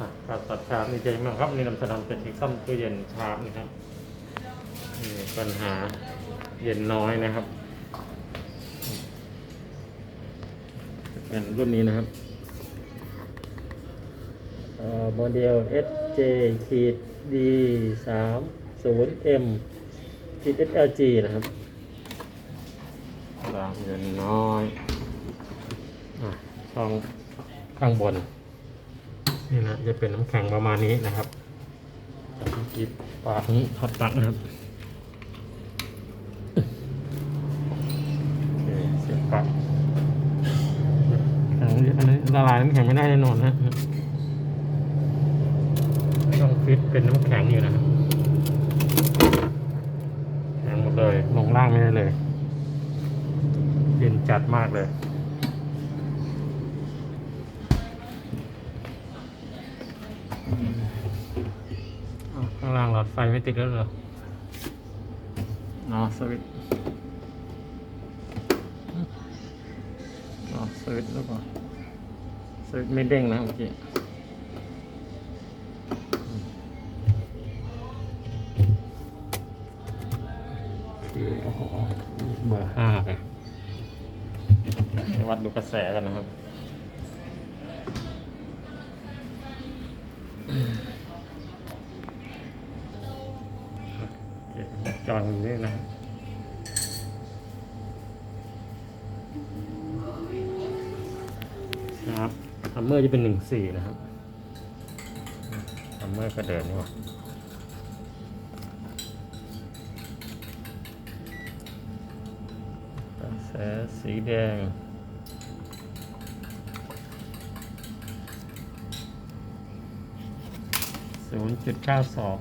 อะการตัดชาร์ปนี่ใจมากครับนี่นำเสนอเป็นที่ซ่อมตู้เย็นชาร์ปนะครับนี่ปัญหาเย็นน้อยนะครับ เป็นรุ่นนี้นะครับเอ่อโมเดล SJ ขีด D 3 0 M ขีด SLG นะครับรางเย็นน้อยอะช่องข้างบน นี่นะจะเป็นน้ำแข็งประมาณนี้นะครับจิบปากนี้ถอดปลักนะครับโอเคเสียบปลักแข็งอันนี้ละลายน้ำแข็งไม่ได้แน่นอนนะต้องฟิตเป็นน้ำแข็งอยู่นะครับแข็งหมดเลยลงล่างไม่ได้เลยเย็นจัดมากเลย อ้าวข้าง ล่างหลอดไฟไม่ติดแล้วเหรอ อ๋อสวิตช์อ๋อสวิตช์หรือเปล่าสวิตช์ไม่เด้งนะเมื่อกี้อืมโอเคโอ้โหเบอร์ห้าไปวัดดูกระแสกันนะครับ อยอยู่นี่นะครับครับฮัมเมอร์จะเป็นหนึ่งสี่นะครับฮัมเมอร์ก็เดินนี่หว่าแสสีแดงศูนย์จุดเก้าสอง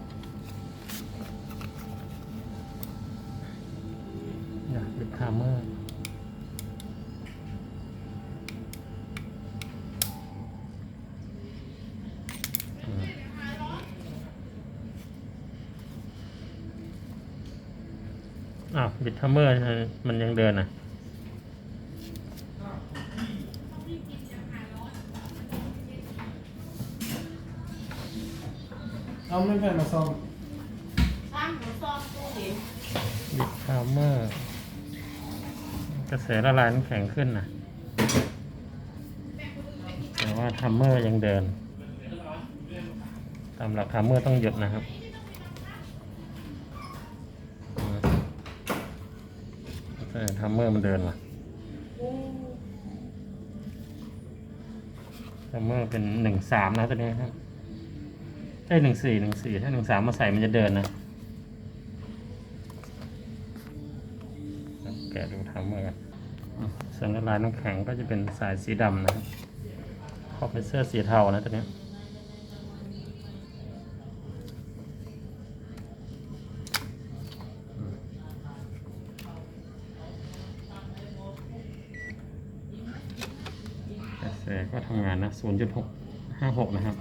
อ้าวบิดทัมเมอร์มันยังเดินอะเอาไม่แผ่นมาซ่อมช่างหนูซ่อมตู้เห็นบิดทัมเมอร์กระแสละลายน้ำแข็งขึ้นนะแต่ว่าทัมเมอร์ยังเดิน ตามหลักทัมเมอร์ต้องหยุดนะครับอืมแต่ ทัมเมอร์มันเดินว่ะซัมเมอร์เป็นหนึ่งสามนะตัวนี้ครับใช่หนึ่งสี่หนึ่งสี่ถ้าหนึ่งสามมาใส่มันจะเดินนะแกะดูทำเมื่อกันสัญลักษณ์น้ำแข็งก็จะเป็นสายสีดำนะครับคอมเพรสเซอร์สีเทานะตัวนี้ ก็ทำงานนะ0.656นะครับ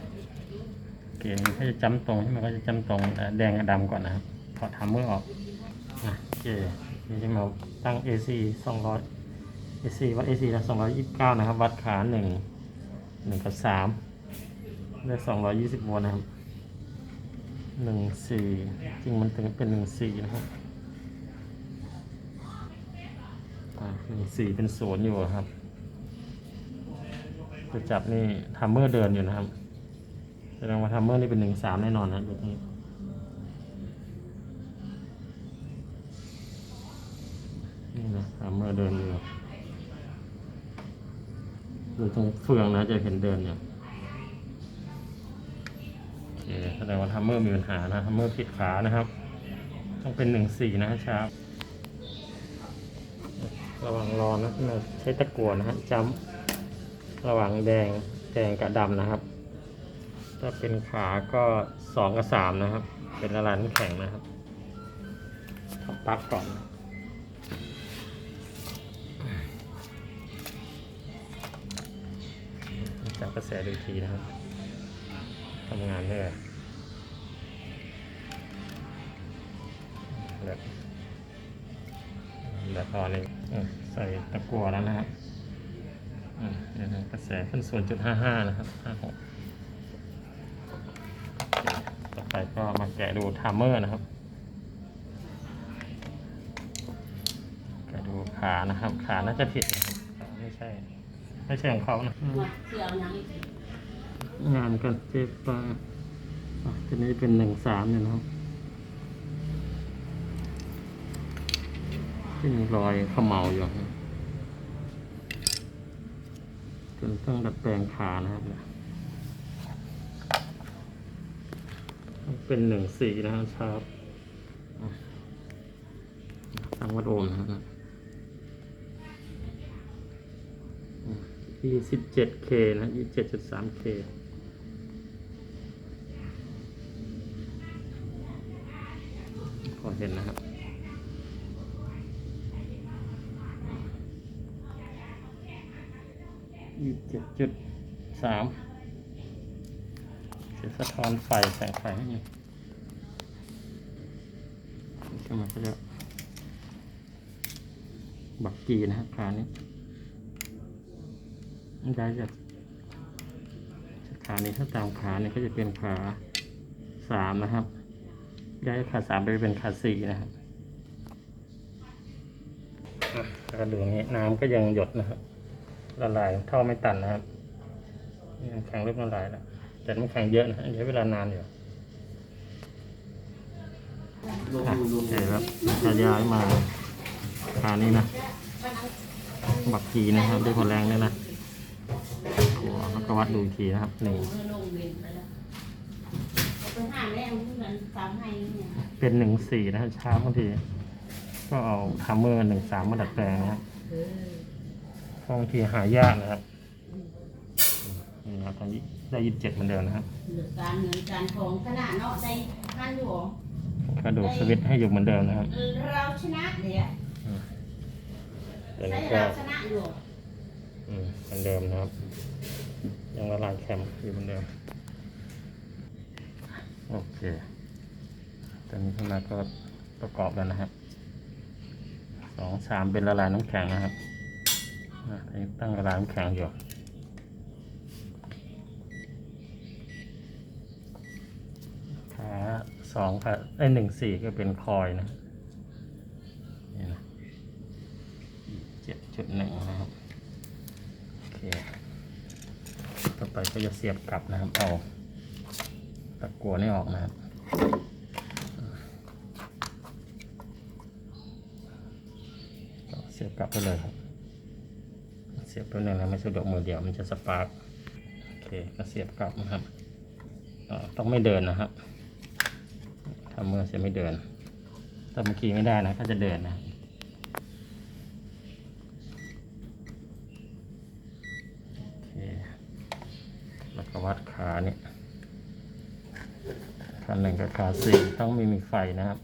เกณฑ์ถ้าจะจำตรงใช่ไหมก็จะจำตรงเอ่แดงกับดำก่อนนะครับถอดทามเมอร์ออกอะโอเคนี่จะมาตั้ง AC 200 AC วัด AC นะ229 นะครับ วัดขา1 1กับ3ได้220โวลต์นะครับ 14 จริงมันถึงเป็น 14 นะครับอ่า14 เป็นศูนย์อยู่ครับ จะจับนี่ทัมเมอร์เดินอยู่นะครับแสดงว่าทัมเมอร์นี่เป็นหนึ่งสามแน่นอนนะแบบนี้นี่นะทัมเมอร์เดินอยู่ดูตรงเฟืองนะจะเห็นเดินอยู่โอเคแสดงว่าทัมเมอร์มีปัญหานะทัมเมอร์ผิดขานะครับ ต้องเป็นหนึ่งสี่นะฮะชาร์ประวังรอนะเราใช้ตะกั่วนะฮะจำ ระหว่างแดงแดงกับดำนะครับ ถ้าเป็นขาก็สองกับสามนะครับ เป็นละลายน้ำแข็งนะครับทำปลั๊กก่อนจับกระแสดูทีนะครับทำงานได้เลยแบบแบบตอนนี้ใส่ตะกั่วแล้วนะครับ กระแสขึ้นส่วนจุดห้าห้านะครับห้าหกต่อไปก็มาแกะดูทัมเมอร์นะครับ แกะดูขานะครับ ขาน่าจะผิดนะครับไม่ใช่ ไม่ใช่ของเขานะอืมว่าเสียวหยังานกันเจ็บปลาอะทีนี้เป็นหนึ่งสามเนี่ยนะครับที่มีรอยขมเหลาอยู่ ครับจนต้องดัดแปลงขานะครับเนี่ยเป็นหนึ่งสี่นะครับชาร์ปตั้งวัดโอห์มนะครับยี่สิบเจ็ดเคนะยี่สิบเจ็ดจุดสามเคพอเห็นนะครับ ยี่สิบเจ็ดจุดสามเสียสะท้อนไฟแสงไฟให้อยู่นี่ก็มันก็จะบักกีนะครับขานี้ยย้ายจากจากขานี้ถ้าตามขาเนี่ยก็จะเป็นขาสามนะครับย้ายขาสามไปเป็นขาสี่นะครับอะดูอย่างนี้น้ำก็ยังหยดนะครับ ละลายท่อไม่ตันนะครับนี่น้ำแข็งเริ่มละลายแล้วแต่น้ำแข็งเยอะนะใช้เวลานานอยู่โอเคครับจะย้ายมาขานี้นะ บักกีนะครับด้วยคนแรงเนี่ยนะหัวแล้วก็วัดดูอีกทีนะครับหนึ่งเป็นหนึ่งสี่นะครับเช้าบางที ก็เอาทัมเมอร์หนึ่งสามมาดัดแปลงนะครับ บางทีหายากนะครับนี่ครับตอนนี้ได้ยี่สิบเจ็ดเหมือนเดิมนะครับเหลือการเงินการทองขนาดเนาะได้พันอยู่หรอกระโดดสวิตช์ให้อยู่เหมือนเดิมนะครับเราชนะเดี๋ยวเดี๋ยวใช้นี้ก็เราชนะอยู่อืมเหมือนเดิมนะครับ ยังละลายแคมอยู่เหมือนเดิม โอเคตอนนี้ขึ้นมาก็ประกอบแล้วนะครับสองสามเป็นละลายน้ำแข็งนะครับอะ ตั้งละลานแข็งอยู่ขาสองขาไอหนึ่งสี่ก็เป็นคอยนะนี่นะเจ็ดจุดหนึ่งนะครับ โอเค ต่อไปก็จะเสียบกลับนะครับ เอาตะกัวนี่ออกนะครับเสียบกลับไปเลยครับ สียบตัวหนึ่งนะไม่สะดวกมือเดียวมันจะสปาร์กโอเคก็เสียบกลับนะครับต้องไม่เดินนะครับทำมือเสียไม่เดินแต่เมื่อกี้ไม่ได้นะถ้าจะเดินนะโอเคแล้วก็วัดขาเนี่ยขาหนึ่งกับขาสี่ต้องมีมีไฟนะครับ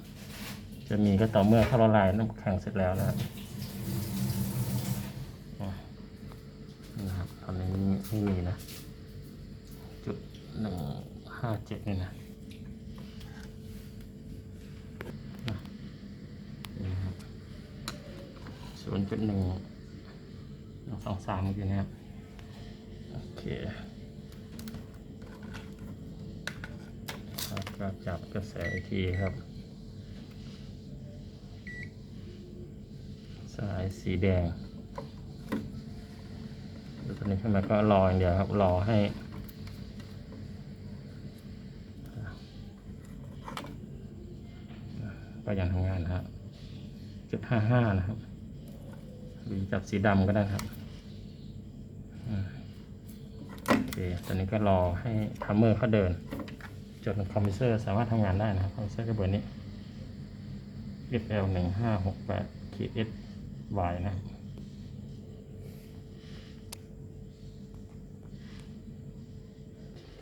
จะมีก็ต่อเมื่อเข้าละลายน้ำแข็งเสร็จแล้วนะครับอะนี่นะครับ ตอ นนี้ไม่มีนะ จุดหนึ่งห้าเจ็ดนี่นะอะนี่ครับศูนย์จุดหนึ่งสองสามเมื่อกี้นะครับ โอเคแล้วก็จับกระแสอีกทีครับ สายสีแดง แล้วนี้ขึ้นมาก็รออย่างเดียวครับ รอให้ก็ยังทำงานนะครับจุดห้าห้านะครับ หรือจับสีดำก็ได้ครับโอเคตอนนี้ก็รอให้ทัมเมอร์เขาเดินจนคอมพิวเตอร์สามารถทำงานได้นะครับคอมพิวเตอร์ก็เบอร์นี้ FL หนึ่งห้าหกแปดขีด S Y นะ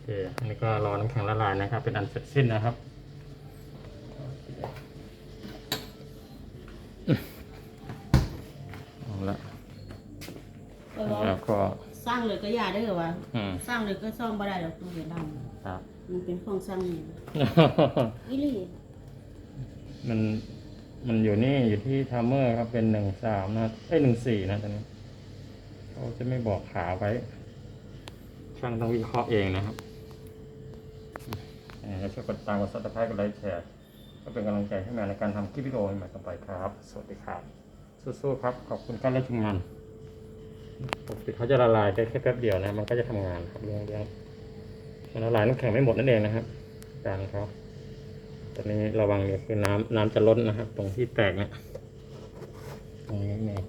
โอเคอันนี้ก็รอน้ำแข็งละลายนะครับ เป็นอันเสร็จสิ้นนะครับ เอาละก็รอแล้วก็สร้างเลยก็อย่าได้เหรอวะอืมสร้างเลยก็ซ่อมบ่ได้หรอกตู้เวียนดครับำมันเป็นของสร้างนี่อีหลีมันมันอยู่นี่อยู่ที่ทัมเมอร์ครับเป็นหนึ่งสามนะเอ้ยหนึ่งสี่นะตอนนี้เขาจะไม่บอกขาไว้ ช่างต้องวิเคราะห์เองนะครับ เอ่อช่วยกดติดตามกดซับสไครต์กดไลค์แชร์ก็เป็นกำลังใจให้แม่ในการทำคลิปวิดีโอใหม่ต่อไปครับ สวัสดีครับ สู้ๆครับ ขอบคุณการรับชมงานปกติเขาจะละลายได้แค่แป๊บเดียวนะ มันก็จะทำงานครับเรื่องเรื่องมันละลายน้ำแข็งไม่หมดนั่นเองนะครับการเขาตอนนี้ระวังเนี่ยคือน้ำน้ำจะล้นนะครับ ตรงที่แตกเนี่ยตรงนี้เนี่ย